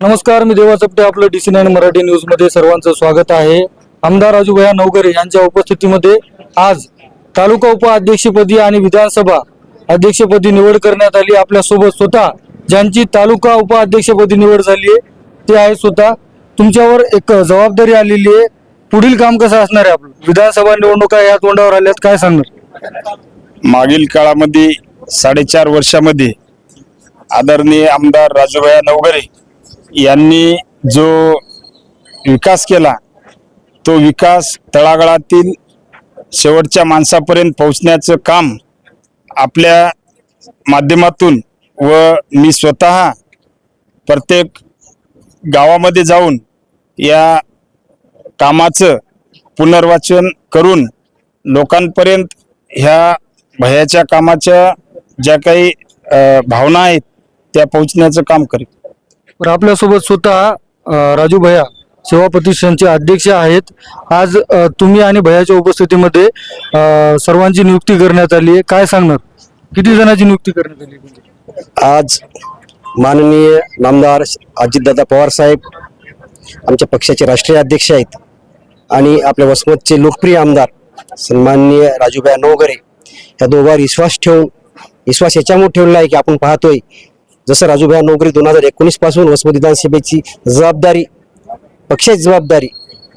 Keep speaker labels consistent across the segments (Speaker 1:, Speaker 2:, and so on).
Speaker 1: नमस्कार मी देवा चपटे आपलं DC nine Marathi न्यूजमध्ये सर्वांचं स्वागत आहे. आमदार राजूभया नवगरे यांच्या उपस्थितीमध्ये आज तालुका उपाध्यक्षपदी आणि विधानसभा अध्यक्षपदी निवड करण्यात आली. आपल्यासोबत स्वतः ज्यांची तालुका उपाध्यक्षपदी निवड झाली आहे ते आहे स्वतः. तुमच्यावर एक जबाबदारी आलेली आहे. पुढील काम कसं असणार आहे आपलं? विधानसभा निवडणुका या तोंडावर आल्यात काय सांगणार?
Speaker 2: मागील काळामध्ये साडेचार वर्षामध्ये आदरणीय आमदार राजूभया नवगरे यांनी जो विकास केला तो विकास तळागाळातील शेवटच्या माणसापर्यंत पोहोचण्याचं काम आपल्या माध्यमातून व मी स्वतः प्रत्येक गावामध्ये जाऊन या कामाचं पुनर्वाचन करून लोकांपर्यंत ह्या भयाच्या कामाच्या ज्या काही भावना आहेत त्या पोहोचण्याचं काम करेल
Speaker 1: तर आपल्यासोबत स्वतः अं, राजू भैया सेवा प्रतिष्ठानचे अध्यक्ष आहेत. आज तुम्ही आणि भैयाच्या उपस्थितीमध्ये सर्वांची नियुक्ती करण्यात आली आहे. काय सांगणार? किती जणांची नियुक्ती करण्यात आली आहे?
Speaker 3: आज माननीय नामदार अजितदादा पवार साहेब आमच्या पक्षाचे राष्ट्रीय अध्यक्ष आहेत आणि आपल्या वसमतचे लोकप्रिय आमदार सन्माननीय राजूभाई नवगरे या दोघांवर विश्वास ठेवून विश्वास याच्यामुळे ठेवला आहे की आपण पाहतोय जसं राजूभाई नोकरी दोन हजार एकोणीसपासून वसमत विधानसभेची जबाबदारी पक्षाची जबाबदारी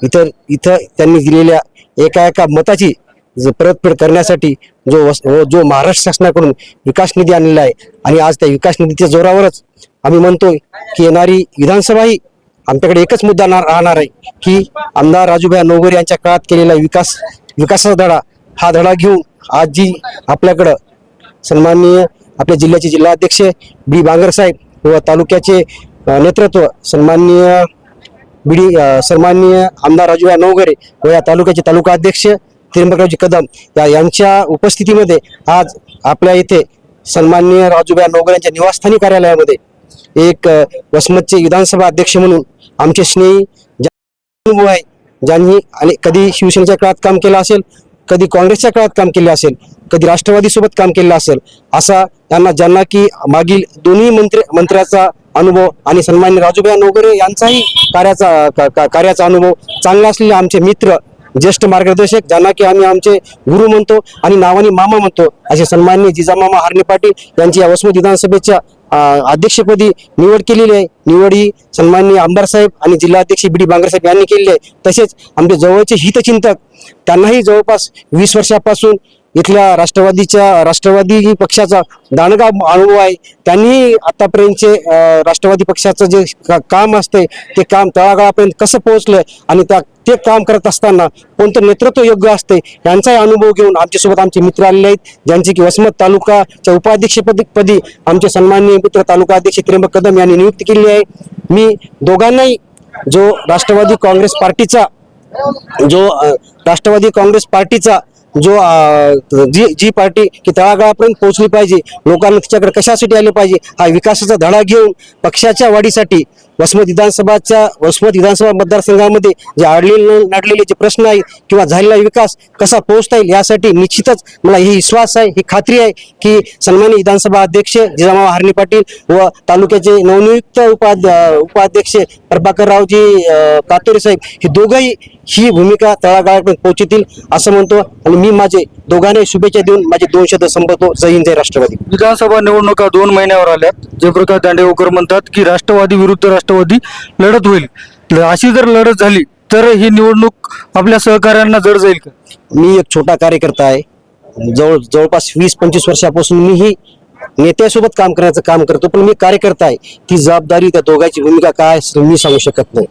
Speaker 3: इतर इथं त्यांनी दिलेल्या एका एका मताची ज- परतफेड करण्यासाठी जो वस- व जो महाराष्ट्र शासनाकडून विकास निधी आणलेला आहे आणि आज त्या विकास निधीच्या जोरावरच आम्ही म्हणतो की येणारी विधानसभा ही आमच्याकडे एकच मुद्दा राहणार आहे की आमदार राजूभाई नोगरे यांच्या काळात केलेला विकास विकासाचा धडा हा धडा घेऊन आज जी आपल्याकडं सन्माननीय आपल्या जिल्ह्याचे जिल्हाध्यक्ष बी बांगर साहेब व तालुक्याचे नेतृत्व सन्माननीय बीडी अ, सन्माननीय आमदार राजूभाई नवगरे व या तालुक्याचे तालुका अध्यक्ष त्रिंबकरावजी कदम या यांच्या उपस्थितीमध्ये आज आपल्या इथे सन्माननीय राजूबा नवगरे यांच्या निवासस्थानी कार्यालयामध्ये एक वसमतचे विधानसभा अध्यक्ष म्हणून आमचे स्नेही आहे ज्यांनी आणि कधी शिवसेनेच्या काळात काम केलं असेल कधी काँग्रेसच्या काळात काम केले असेल कधी राष्ट्रवादीसोबत काम केलं असेल असा त्यांना ज्यांना की मागील दोन्ही मंत्री मंत्र्याचा अनुभव आणि सन्मान्य राजूभाई वगैरे यांचाही कार्याचा का- का- कार्याचा अनुभव चांगला असलेले आमचे मित्र ज्येष्ठ मार्गदर्शक ज्यांना की आम्ही आमचे गुरु म्हणतो आणि नावाने मामा म्हणतो असे सन्मान्य जिजामामा हरणे पाटील यांची या वसमत विधानसभेच्या अध्यक्षपदी निवड केलेली आहे. निवड ही सन्माननीय आमदार साहेब आणि जिल्हाध्यक्ष बी डी बांगर साहेब यांनी केलेली आहे. तसेच आमचे जवळचे हितचिंतक त्यांनाही जवळपास वीस वर्षापासून इथल्या राष्ट्रवादीच्या राष्ट्रवादी पक्षाचा दांडगा अनुभव आहे. त्यांनी आतापर्यंतचे राष्ट्रवादी पक्षाचं जे का- काम असते ते काम तळागाळापर्यंत कसं पोहोचलं आणि त्या ते काम करत असताना कोणतं नेतृत्व योग्य असते यांचाही अनुभव घेऊन आमच्यासोबत आमचे मित्र आलेले आहेत ज्यांचे की वसमत तालुकाच्या उपाध्यक्षपदी पदी आमचे सन्माननीय मित्र तालुका अध्यक्ष त्र्यंबक कदम यांनी नियुक्ती केली आहे. मी दोघांनाही जो राष्ट्रवादी काँग्रेस पार्टीचा जो राष्ट्रवादी काँग्रेस पार्टीचा जो जी जी पार्टी की तळागाळापर्यंत पोहोचली पाहिजे लोकांना तिच्याकडे कशासाठी आले पाहिजे हा विकासाचा धडा घेऊन पक्षाच्या वाढीसाठी वसमत विधानसभाच्या वसमत विधानसभा मतदारसंघामध्ये जे आडलेले नडलेले जे प्रश्न आहेत किंवा झालेला विकास कसा पोहोचता येईल यासाठी निश्चितच मला ही विश्वास आहे ही खात्री आहे की सन्मान्य विधानसभा अध्यक्ष जिजामावा हार्ने पाटील व तालुक्याचे नवनियुक्त उपाध्य उपाध्यक्ष प्रभाकररावजी अ, कातोरे साहेब हे दोघंही ही भूमिका तळागाळापर्यंत पोहोचतील असं म्हणतो आणि मी माझे दोघांनाही शुभेच्छा देऊन माझे दोन शब्द संपवतो. जय हिंद जय राष्ट्रवादी.
Speaker 1: विधानसभा निवडणुका दोन महिन्यावर आल्यात. जयप्रकाश दांडेवकर म्हणतात की राष्ट्रवादी विरुद्ध राष्ट्रवादी लढत होईल. अशी जर लढत झाली तर ही निवडणूक आपल्या सहकार्यांना जड जाईल का?
Speaker 3: मी एक छोटा कार्यकर्ता आहे. जवळ जवळपास वीस पंचवीस वर्षापासून मीही नेत्यासोबत काम करण्याचं काम करतो. पण मी कार्यकर्ता आहे. ती जबाबदारी त्या दोघांची भूमिका काय मी सांगू शकत नाही.